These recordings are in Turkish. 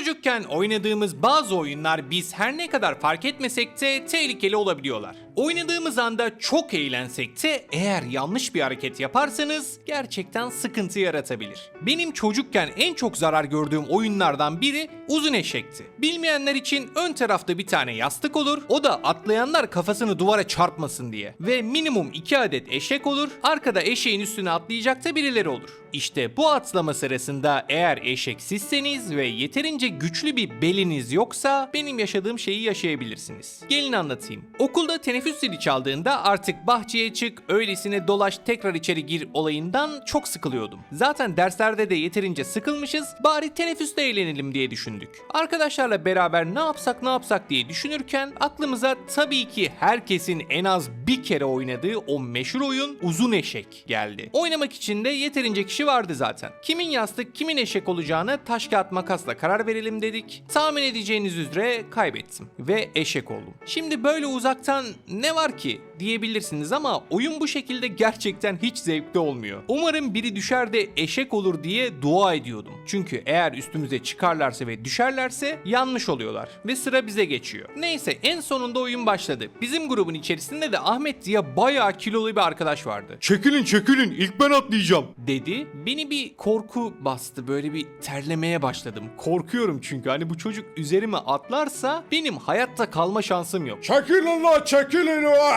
Çocukken oynadığımız bazı oyunlar biz her ne kadar fark etmesek de tehlikeli olabiliyorlar. Oynadığımız anda çok eğlensek de eğer yanlış bir hareket yaparsanız gerçekten sıkıntı yaratabilir. Benim çocukken en çok zarar gördüğüm oyunlardan biri uzun eşekti. Bilmeyenler için ön tarafta bir tane yastık olur. O da atlayanlar kafasını duvara çarpmasın diye. Ve minimum 2 adet eşek olur. Arkada eşeğin üstüne atlayacak da birileri olur. İşte bu atlama sırasında eğer eşek sizseniz ve yeterince güçlü bir beliniz yoksa benim yaşadığım şeyi yaşayabilirsiniz. Gelin anlatayım. Okulda teneffüs zili çaldığında artık bahçeye çık, öylesine dolaş, tekrar içeri gir olayından çok sıkılıyordum. Zaten derslerde de yeterince sıkılmışız, bari teneffüste eğlenelim diye düşündük. Arkadaşlarla beraber ne yapsak ne yapsak diye düşünürken aklımıza tabii ki herkesin en az bir kere oynadığı o meşhur oyun uzun eşek geldi. Oynamak için de yeterince kişi vardı zaten. Kimin yastık kimin eşek olacağını taş kağıt makasla karar verelim dedik. Tahmin edeceğiniz üzere kaybettim ve eşek oldum. Şimdi böyle uzaktan ne var ki diyebilirsiniz ama oyun bu şekilde gerçekten hiç zevkli olmuyor. Umarım biri düşer de eşek olur diye dua ediyordum. Çünkü eğer üstümüze çıkarlarsa ve düşerlerse yanlış oluyorlar ve sıra bize geçiyor. Neyse en sonunda oyun başladı. Bizim grubun içerisinde de Ahmet diye bayağı kilolu bir arkadaş vardı. Çekilin çekilin ilk ben atlayacağım. Dedi. Beni bir korku bastı. Böyle bir terlemeye başladım. Korkuyorum çünkü hani bu çocuk üzerime atlarsa benim hayatta kalma şansım yok. Çekilin la çekilin la.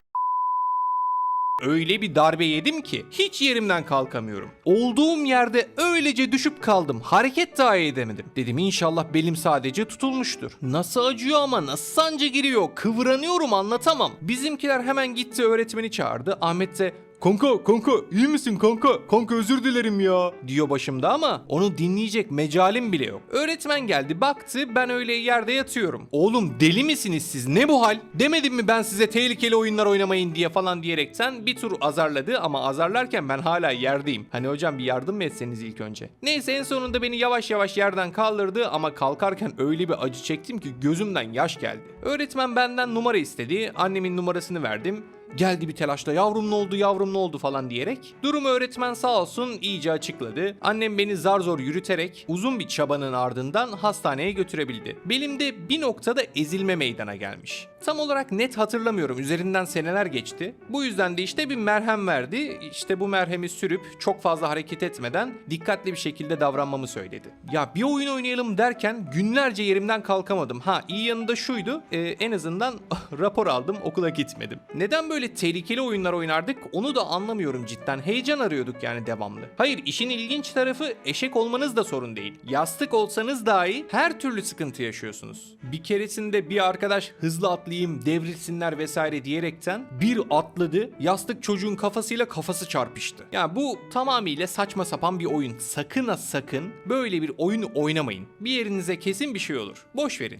Öyle bir darbe yedim ki hiç yerimden kalkamıyorum. Olduğum yerde öylece düşüp kaldım. Hareket dahi edemedim. Dedim inşallah belim sadece tutulmuştur. Nasıl acıyor ama nasıl sancı giriyor. Kıvranıyorum anlatamam. Bizimkiler hemen gitti öğretmeni çağırdı. Ahmet de Kanka kanka iyi misin kanka? Kanka özür dilerim ya. diyor başımda ama onu dinleyecek mecalim bile yok. Öğretmen geldi baktı ben öyle yerde yatıyorum. Oğlum deli misiniz siz ne bu hal? Demedim mi ben size tehlikeli oyunlar oynamayın diye falan diyerekten bir tur azarladı ama azarlarken ben hala yerdeyim. Hani hocam bir yardım mı etseniz ilk önce? Neyse en sonunda beni yavaş yavaş yerden kaldırdı ama kalkarken öyle bir acı çektim ki gözümden yaş geldi. Öğretmen benden numara istedi. Annemin numarasını verdim. Geldi bir telaşla yavrum ne oldu yavrum ne oldu falan diyerek. Durumu öğretmen sağ olsun iyice açıkladı. Annem beni zar zor yürüterek uzun bir çabanın ardından hastaneye götürebildi. Belimde bir noktada ezilme meydana gelmiş. Tam olarak net hatırlamıyorum. Üzerinden seneler geçti. Bu yüzden de işte bir merhem verdi. İşte bu merhemi sürüp çok fazla hareket etmeden dikkatli bir şekilde davranmamı söyledi. Ya bir oyun oynayalım derken günlerce yerimden kalkamadım. Ha iyi yanında şuydu. e, en azından rapor aldım okula gitmedim. Neden böyle tehlikeli oyunlar oynardık onu da anlamıyorum cidden. Heyecan arıyorduk yani devamlı. Hayır işin ilginç tarafı eşek olmanız da sorun değil. Yastık olsanız dahi her türlü sıkıntı yaşıyorsunuz. Bir keresinde bir arkadaş hızlı atlayayım devrilsinler vesaire diyerekten bir atladı. Yastık çocuğun kafasıyla kafası çarpıştı. Ya bu tamamıyla saçma sapan bir oyun. Sakın ha sakın böyle bir oyun oynamayın. Bir yerinize kesin bir şey olur. Boş verin.